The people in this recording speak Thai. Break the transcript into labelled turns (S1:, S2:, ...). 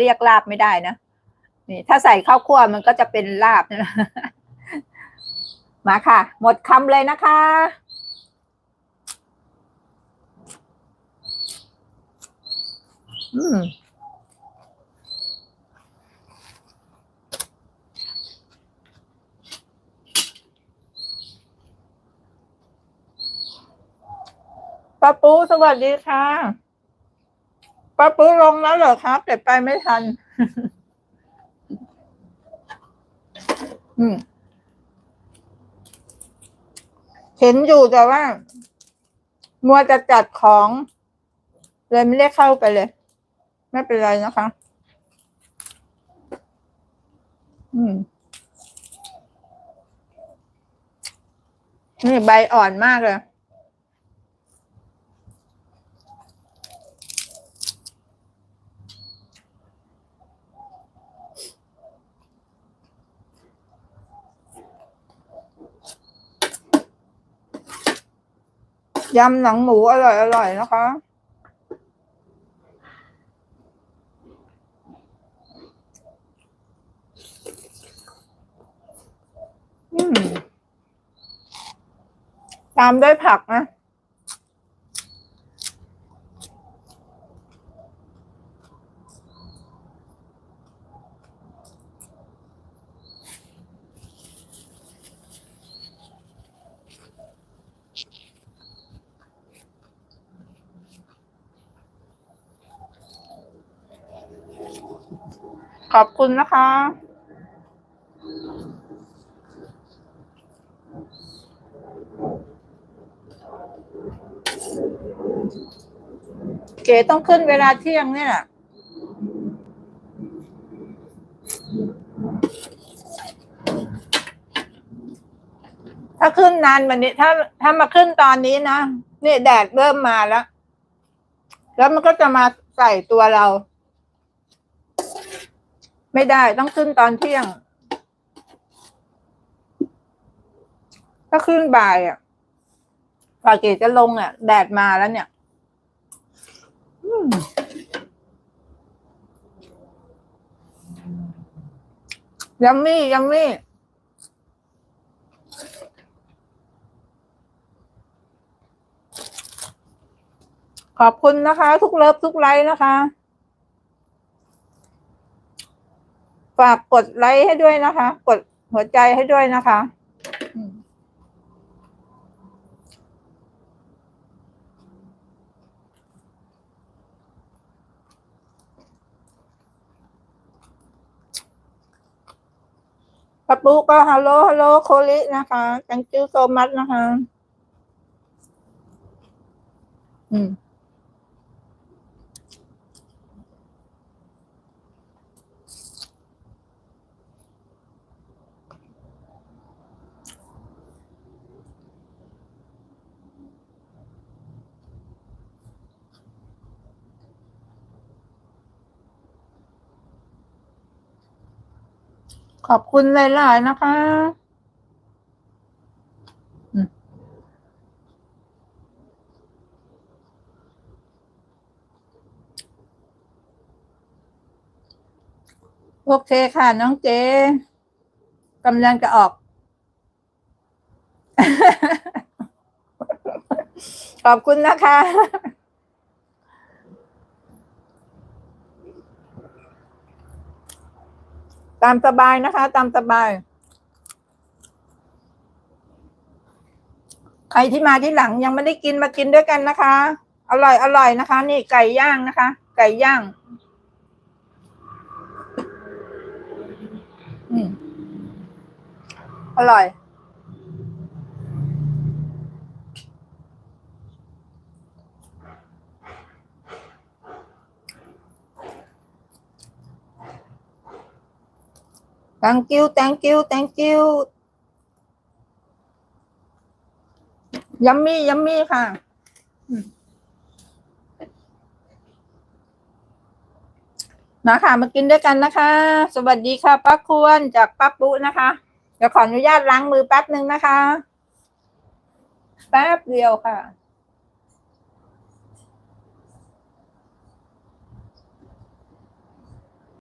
S1: เรียกลาบไม่ได้นะนี่ถ้าใส่ข้าวคั่วมันก็จะเป็นลาบนะมาค่ะ หมดคำเลยนะคะ อืมป้าปูสวัสดีค่ะ ป้าปูลงแล้วเหรอครับ แต่ไปไม่ทัน อืมเห็นอยู่แต่ว่า มัวจะจัดของ เลยไม่ได้เข้าไปเลย ไม่เป็นไรนะคะ อืมนี่ใบอ่อนมากเลย ยำหนังหมูอร่อยอร่อยนะคะ ตามด้วยผักนะ ขอบคุณนะคะ เก๋ต้องขึ้นเวลาเที่ยงเนี่ยแหละถ้าขึ้นนานวันนี้ ถ้าถ้ามาขึ้นตอนนี้นะนี่แดดเริ่มมาแล้ว แล้วมันก็จะมาใส่ตัวเรา ไม่ได้ต้องขึ้นตอนเที่ยง ถ้าขึ้นบ่ายอะกว่าเกจะลงอะ แดดมาแล้วเนี่ยยัมมี่ยัมมี่ขอบคุณนะคะ ทุกเลิฟทุกไลค์นะคะ ฝากกดไลค์ให้ด้วยนะคะ กดหัวใจให้ด้วยนะคะปะปูก็ฮัลโหลฮัลโหลโคลินะคะ thank you so much นะคะ อืม ขอบคุณหลายๆนะคะโอเคค่ะ น้องเจกำลังจะออก ขอบคุณนะคะ ตามสบายนะคะ ตามสบาย ใครที่มาที่หลังยังไม่ได้กินมากินด้วยกันนะคะ อร่อยอร่อยนะคะ นี่ไก่ย่างนะคะ ไก่ย่าง อืมอร่อย thank you thank you thank you ยัมมี่ยัมมี่ค่ะอืมาค่ะมากินด้วยกันนะคะ สวัสดีค่ะป้าควรจากป้าปุ๊นะคะ เดี๋ยวขออนุญาตล้างมือแป๊บหนึ่งนะคะ แป๊บเดียวค่ะ